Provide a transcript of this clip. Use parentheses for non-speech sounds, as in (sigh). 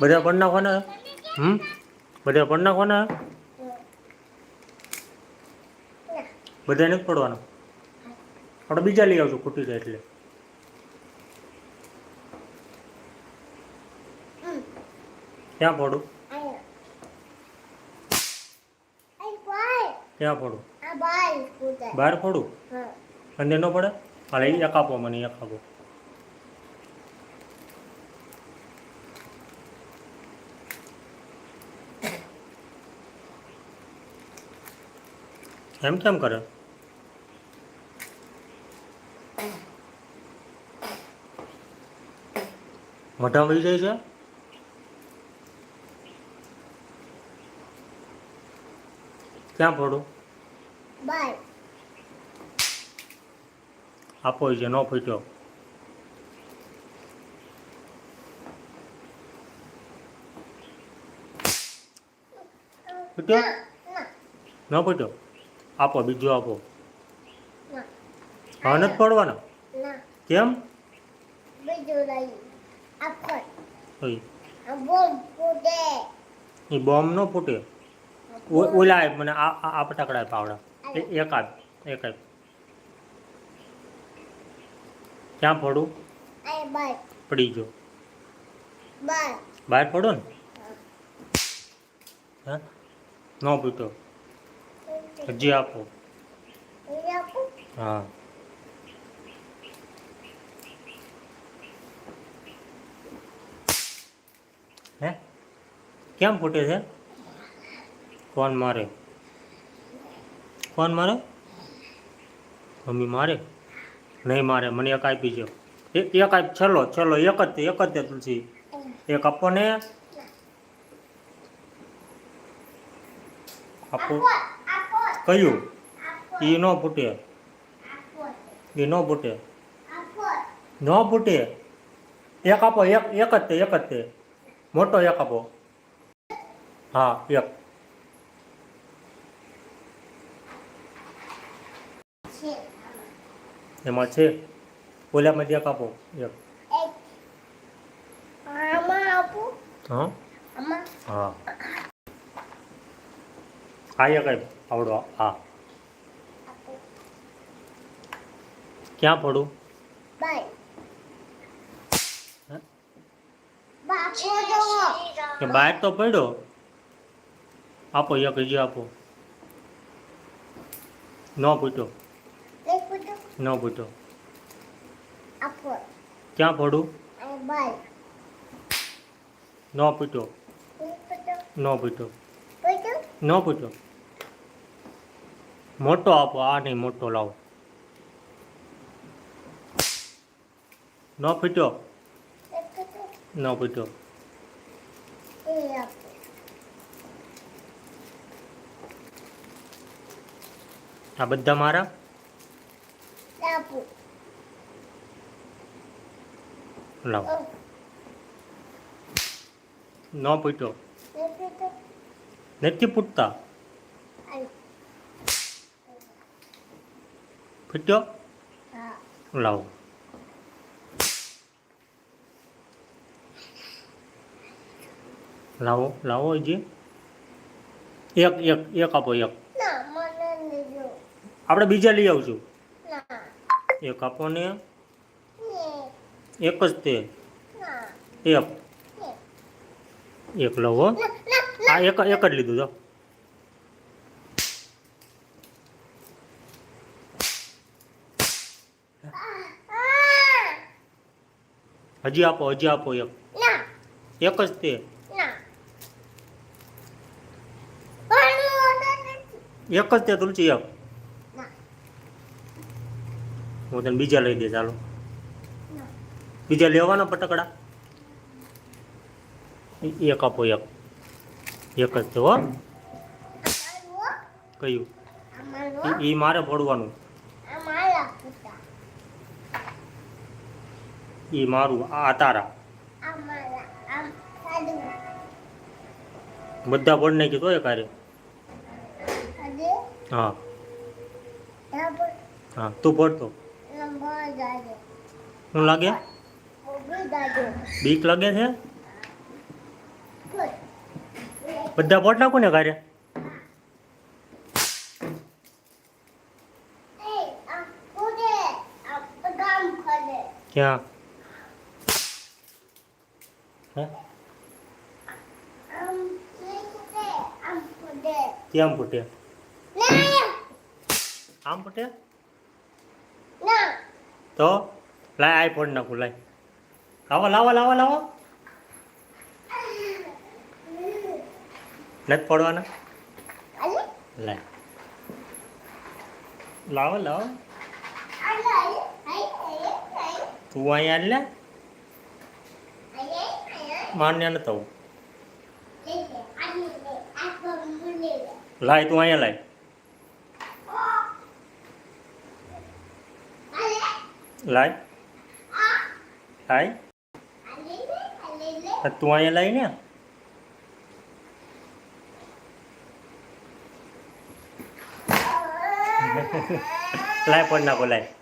બધા પડ નાખવાના? હમ? બધા પડ નાખવાના? બધા નથી પડવાના? આપણે બીજા લઈ આવશું ખૂટી જાય એટલે. ક્યાં પડું ક્યાં પડું બહાર પડું અંદર ન પડે? હાલે એક આપો મને એક આપો એમ કેમ કરે. મોઢા મળી જાય છે? ક્યાં પડું આપો છે ન ફૂટ્યો. ફૂટ્યો? ન ફૂટ્યો? આપો બીજો આપો. હા નથી પડવાના? કેમ? એ બોમ્બ ન ફૂટે? ઓલા મને આ આ ફટાકડા પાવડા. એક આપ એક આપ. ક્યાં પડું? પડી ગયો. બહાર પડો ને? હે. ન ફૂટ્યો હજી આપો હા હે કેમ ફૂટે છે કોણ મારે કોણ મારે મમ્મી મારે નહીં મારે મને એક આપી છે એ- એક આપ છેલ્લો છેલ્લો એક જ તે એક જ તે તુલસી એક આપો ને આપો કયું? એ ન ફૂટે. એ ન ફૂટે. ન ફૂટે? એક આપો એક એક જ તે એક જ તે. મોટો એક આપો. હા એક. એમાં છે. ઓલામાંથી એક આપો એક. હા? હા. આ. એક આવડો હા? ક્યાં પડું કે બહાર તો પડ્યો? આપો એક હજી આપો. ન પૂછો. ન પૂછો. ક્યાં પડું? ન પૂછો. ન પૂછો. ન પૂછો. મોટો આપો, આ નહીં, મોટો લાવો. ન પૂછો ન પૂછો આ બધા મારા? લાવો. ન પૂટ્યો નથી પૂછતા પૂછ્યો લાવો લાવો લાવો હજી એક એક એક આપો એક આપણે બીજા લઈ આવશું એક આપો ને એક જ તે એક એક લવો આ એક એક જ લીધું જો હજી આપો હજી આપો એક. એક જ તે. એક જ તે તુલસી એક. હું તને બીજા લઈ દે ચાલો બીજા લેવાના ફટકડા એક આપો એક. એક જ તો હો. કયું? એ મારે પડવાનું એ મારું આ તારા. બધા પડ ને તો એ કાર્ય. હા. હા તું પડતો શું લાગે? બીક લાગે છે? બધા પોટલા કોને કાર્ય. ક્યાં? હે? ફૂટે આમ ફૂટે તો? લાય આઈફોન નાખું લાય. લાવો લાવો લાવો લાવો. નથી પડવાના? લાય. લાવો લાવો. તું અહીંયા લે. માન્ય ન થવું. લાય, તું અહીંયા લાય. લાય. લાય. તું અહીંયા લાય ને. (laughs) લાય પણ નાખો, લાય.